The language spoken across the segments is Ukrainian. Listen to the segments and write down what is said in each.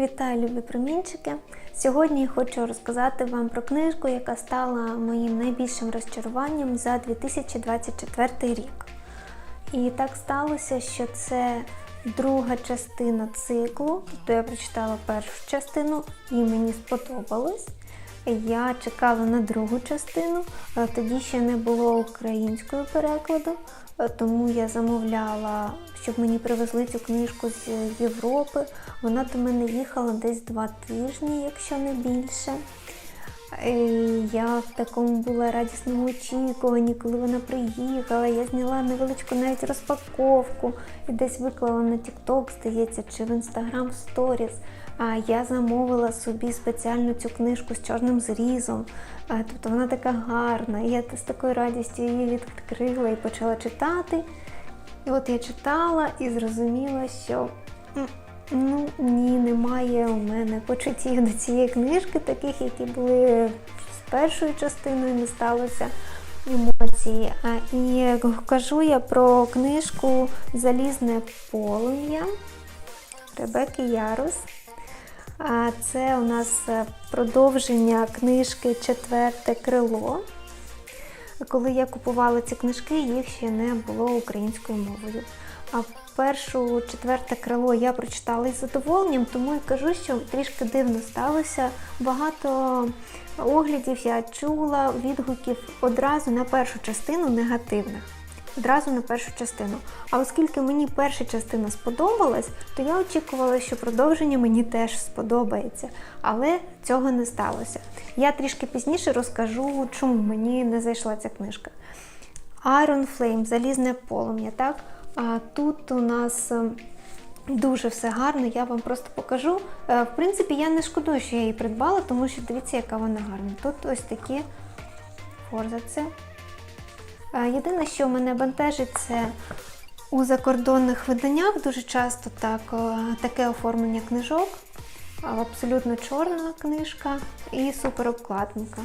Вітаю, любі промінчики! Сьогодні я хочу розказати вам про книжку, яка стала моїм найбільшим розчаруванням за 2024 рік. І так сталося, що це друга частина циклу. Тобто я прочитала першу частину і мені сподобалось. Я чекала на другу частину, тоді ще не було українського перекладу, тому я замовляла, щоб мені привезли цю книжку з Європи. Вона до мене їхала десь два тижні, якщо не більше. І я в такому була радісному очікуванні, коли вона приїхала. Я зняла невеличку навіть розпаковку і десь виклала на TikTok, здається, чи в Instagram Stories. А я замовила собі спеціально цю книжку з чорним зрізом. Тобто вона така гарна. Я з такою радістю її відкрила і почала читати. І от я читала і зрозуміла, що ну ні, немає у мене почуттів до цієї книжки, таких, які були з першою частиною, не сталося емоції. І кажу я про книжку Залізне полум'я Ребекки Ярус. Це у нас е, продовження книжки Четверте крило. Коли я купувала ці книжки, їх ще не було українською мовою. А першу четверте крило я прочитала із задоволенням, тому і кажу, що трішки дивно сталося. Багато оглядів я чула, відгуків одразу на першу частину негативних. Одразу на першу частину. А оскільки мені перша частина сподобалась, то я очікувала, що продовження мені теж сподобається. Але цього не сталося. Я трішки пізніше розкажу, чому мені не зайшла ця книжка. Iron Flame, залізне полум'я. так? А тут у нас е, дуже все гарно, я вам просто покажу. Е, В принципі, я не шкодую, що я її придбала, тому що дивіться, яка вона гарна. Тут ось такі форзаци. Єдине, що мене бентежить, це у закордонних виданнях дуже часто так, таке оформлення книжок. Абсолютно чорна книжка і суперобкладинка.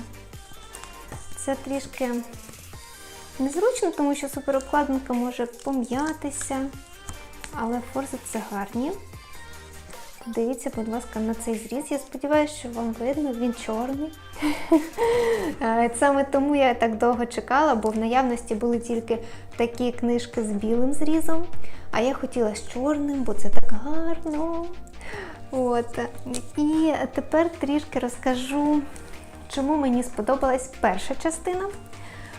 Це трішки незручно, тому що суперобкладинка може пом'ятися, але форзи це гарні. Дивіться, будь ласка, на цей зріз. Я сподіваюся, що вам видно, він чорний. Е, Саме тому я так довго чекала, бо в наявності були тільки такі книжки з білим зрізом, а я хотіла з чорним, бо це так гарно. От. І тепер трішки розкажу, чому мені сподобалась перша частина.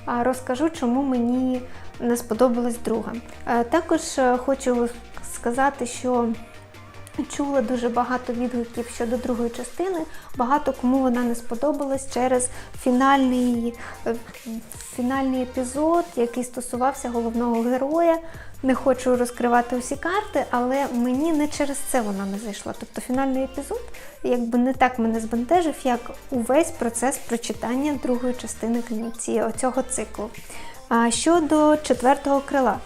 А Розкажу, чому мені не сподобалась друга. Е, Також е, хочу сказати, що чула дуже багато відгуків щодо другої частини. Багато кому вона не сподобалась через фінальний, е, фінальний епізод, який стосувався головного героя. Не хочу розкривати усі карти, але мені не через це вона не зайшла. Тобто фінальний епізод якби не так мене збентежив, як увесь процес прочитання другої частини книці- цього циклу. А щодо четвертого крила.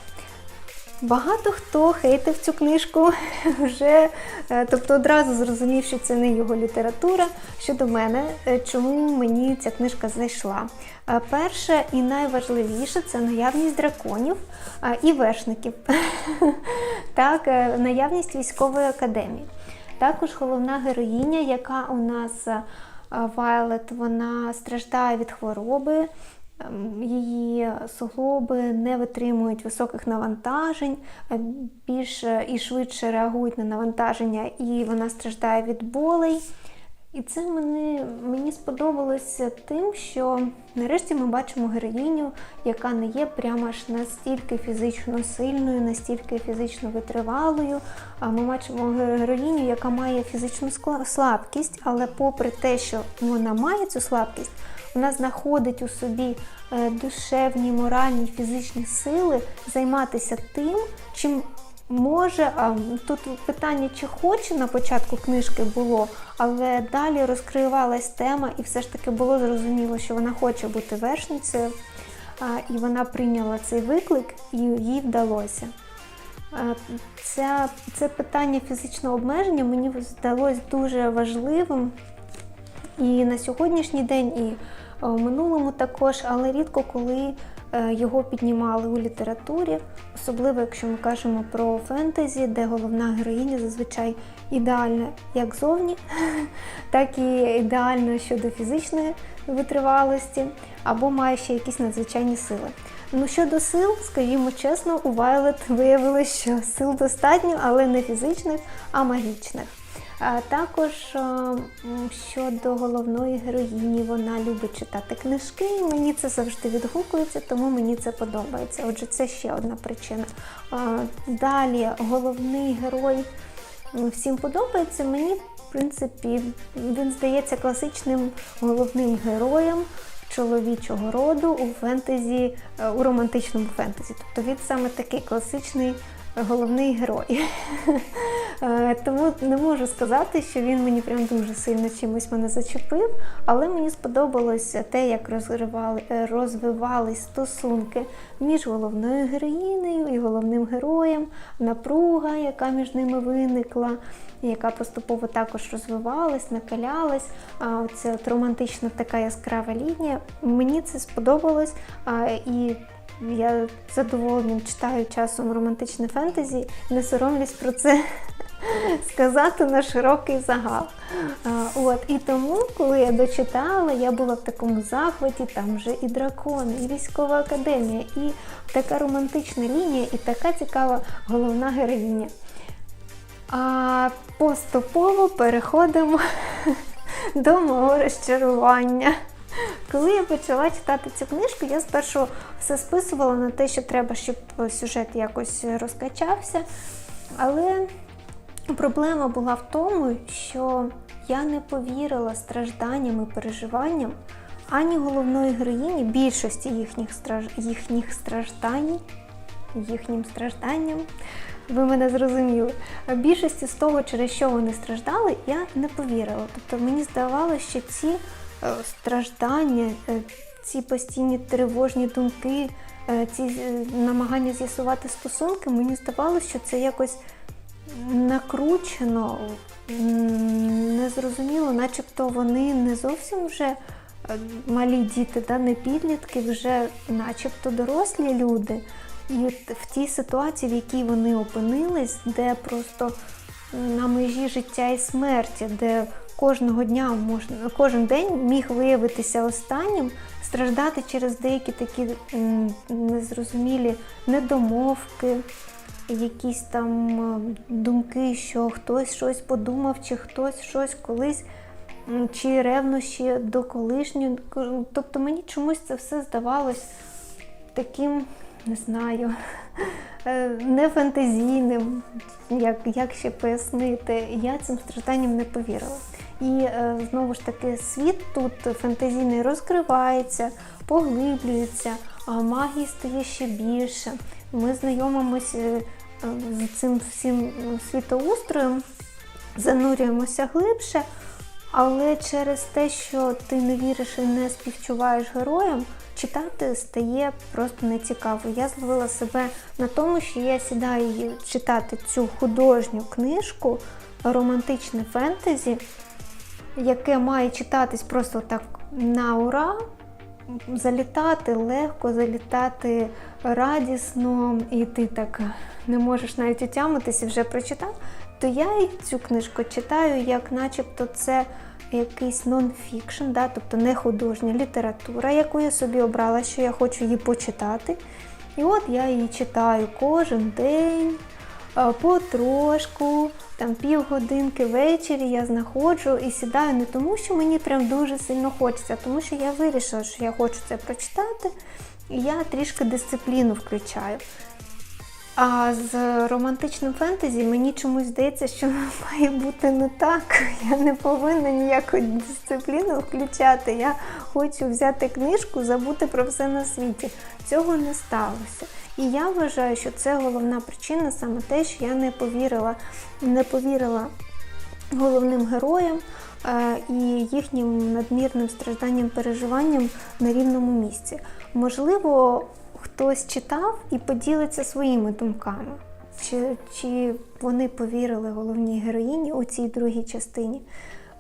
Багато хто хейтив цю книжку вже, е, тобто одразу зрозумів, що це не його література. Щодо мене, е, чому мені ця книжка зайшла? Е, Перше і найважливіше це наявність драконів і вершників. Так, наявність військової академії. Також головна героїня, яка у нас Вайлет, вона страждає від хвороби. Ем, Її суглоби не витримують високих навантажень, е, більше і швидше реагують на навантаження, і вона страждає від болей. І це мені, мені сподобалося тим, що нарешті ми бачимо героїню, яка не є прямо аж настільки фізично сильною, настільки фізично витривалою. А ми бачимо героїню, яка має фізичну слабкість, але попри те, що вона має цю слабкість, вона знаходить у собі е, душевні, моральні, фізичні сили займатися тим, чим може. А тут питання, чи хоче на початку книжки було, але далі розкривалась тема, і все ж таки було зрозуміло, що вона хоче бути вершницею, і вона прийняла цей виклик, і їй вдалося. Це, це питання фізичного обмеження мені здалось дуже важливим і на сьогоднішній день, і в минулому також, але рідко коли е, його піднімали у літературі, особливо якщо ми кажемо про фентезі, де головна героїня зазвичай ідеальна як зовні, так і ідеальна щодо фізичної витривалості, або має ще якісь надзвичайні сили. Ну, щодо сил, скажімо чесно, у Вайлет виявилось, що сил достатньо, але не фізичних, а магічних. Також щодо головної героїні, вона любить читати книжки, і мені це завжди відгукується, тому мені це подобається. Отже, це ще одна причина. Далі головний герой всім подобається. Мені, в принципі, він здається класичним головним героєм чоловічого роду у фентезі, е, у романтичному фентезі. Тобто він саме такий класичний головний герой. Е, Тому не можу сказати, що він мені прям дуже сильно чимось мене зачепив, але мені сподобалося те, як розривали, е, розвивались стосунки між головною героїнею і головним героєм, напруга, яка між ними виникла, яка поступово також розвивалась, накалялась. А от романтична така яскрава лінія. Мені це сподобалось. І я з задоволенням читаю часом романтичне фентезі не соромлюсь про це сказати на широкий загал. От і тому, коли я дочитала, я була в такому захваті, там вже і дракони, і військова академія, і така романтична лінія, і така цікава головна героїня. А поступово переходимо до мого розчарування. Коли я почала читати цю книжку, я спершу все списувала на те, що треба, щоб сюжет якось розкачався. Але проблема була в тому, що я не повірила стражданням і переживанням ані головної героїні, більшості їхніх, страж... їхніх страждань, їхнім стражданням. Ви мене зрозуміли. Більшості з того, через що вони страждали, я не повірила. Тобто мені здавалося, що ці страждання, е, ці постійні тривожні думки, е, ці е, намагання з'ясувати стосунки, мені здавалося, що це якось накручено, незрозуміло, начебто вони не зовсім вже е, малі діти, да, не підлітки, вже начебто дорослі люди. І в тій ситуації, в якій вони опинились, де просто на межі життя і смерті, де кожного дня можна кожен день міг виявитися останнім, страждати через деякі такі незрозумілі недомовки, якісь там думки, що хтось щось подумав, чи хтось щось колись, чи ревнощі до колишнього. Тобто мені чомусь це все здавалось таким, не знаю, е, не фантазійним, як, як ще пояснити. Я цим стражданням не повірила. І е, знову ж таки, світ тут фантазійний розкривається, поглиблюється, а магії стає ще більше. Ми знайомимося е, з цим всім світоустроєм, занурюємося глибше, але через те, що ти не віриш і не співчуваєш героям, читати стає просто нецікаво. Я зловила себе на тому, що я сідаю читати цю художню книжку, романтичне фентезі, яке має читатись просто так на ура, залітати легко, залітати радісно, і ти так не можеш навіть отямитися, вже прочитав, то я і цю книжку читаю, як начебто це якийсь нон-фікшн, да? тобто не художня література, яку я собі обрала, що я хочу її почитати. І от я її читаю кожен день, потрошку, там півгодинки ввечері я знаходжу і сідаю не тому, що мені прям дуже сильно хочеться, а тому що я вирішила, що я хочу це прочитати, і я трішки дисципліну включаю. А з романтичним фентезі мені чомусь здається, що має бути не так. Я не повинна ніяку дисципліну включати. Я хочу взяти книжку, забути про все на світі. Цього не сталося. І я вважаю, що це головна причина саме те, що я не повірила, не повірила головним героям е, і їхнім надмірним стражданням, переживанням на рівному місці. Можливо, хтось читав і поділиться своїми думками. Чи, чи вони повірили головній героїні у цій другій частині?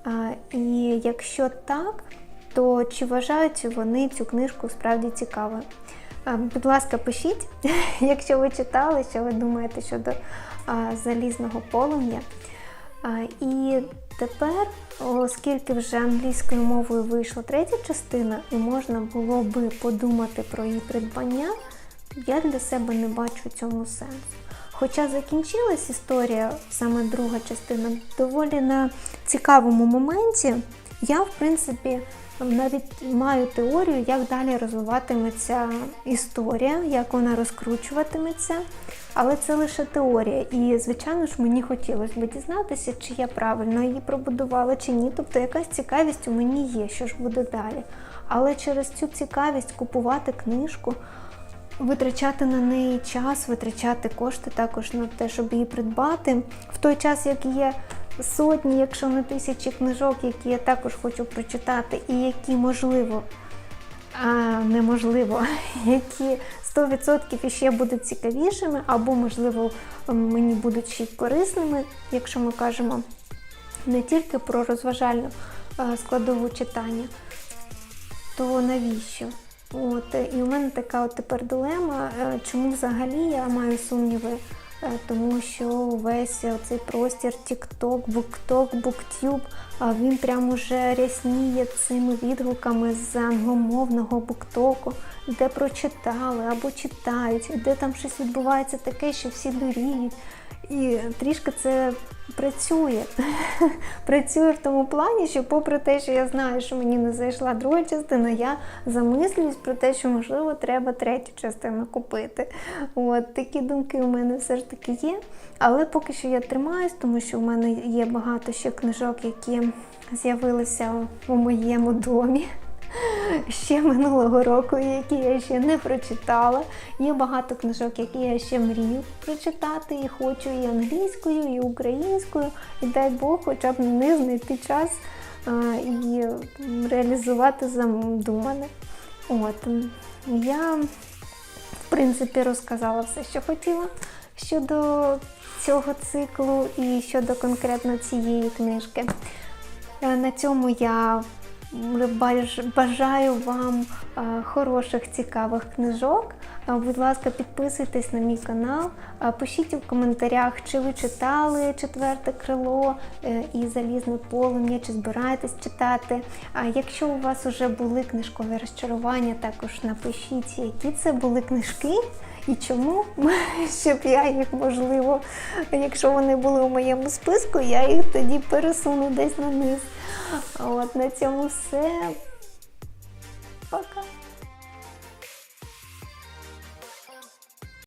А, і якщо так, то чи вважають вони цю книжку справді цікавою? Будь ласка, пишіть, якщо ви читали, що ви думаєте щодо залізного полум'я. І тепер, оскільки вже англійською мовою вийшла третя частина, і можна було би подумати про її придбання, я для себе не бачу цьому сенсу. Хоча закінчилась історія, саме друга частина, доволі на цікавому моменті, я, в принципі, навіть маю теорію, як далі розвиватиметься історія, як вона розкручуватиметься. Але це лише теорія. І, звичайно ж, мені хотілося б дізнатися, чи я правильно її пробудувала, чи ні. Тобто якась цікавість у мені є, що ж буде далі. Але через цю цікавість купувати книжку, витрачати на неї час, витрачати кошти також на те, щоб її придбати. В той час, як є сотні, якщо не тисячі книжок, які я також хочу прочитати, і які можливо, а неможливо, які 100% іще будуть цікавішими, або, можливо, мені будуть ще й корисними, якщо ми кажемо не тільки про розважальну складову читання, то навіщо? От, і у мене така от тепер дилема, е, чому взагалі я маю сумніви, тому що весь цей простір TikTok, BookTok, BookTube, а він прямо вже рясніє цими відгуками з англомовного буктоку, де прочитали або читають, де там щось відбувається таке, що всі дуріють. І трішки це працює. працює в тому плані, що, попри те, що я знаю, що мені не зайшла друга частина, я замислююсь про те, що можливо треба третю частину купити. От такі думки у мене все ж таки є. Але поки що я тримаюсь, тому що в мене є багато ще книжок, які з'явилися у моєму домі ще минулого року, які я ще не прочитала. Є багато книжок, які я ще мрію прочитати, і хочу і англійською, і українською. І дай Бог, хоча б них знайти час і реалізувати задумане. От я, в принципі, розказала все, що хотіла щодо цього циклу і щодо конкретно цієї книжки. Е, На цьому я бажаю вам е, хороших, цікавих книжок. Е, Будь ласка, підписуйтесь на мій канал, Е, пишіть у коментарях, чи ви читали четверте крило і залізне полум'я, чи збираєтесь читати. А якщо у вас вже були книжкові розчарування, також напишіть, які це були книжки. І чому? Щоб я їх, можливо, якщо вони були у моєму списку, я їх тоді пересуну десь на низ. От на цьому все. Пока.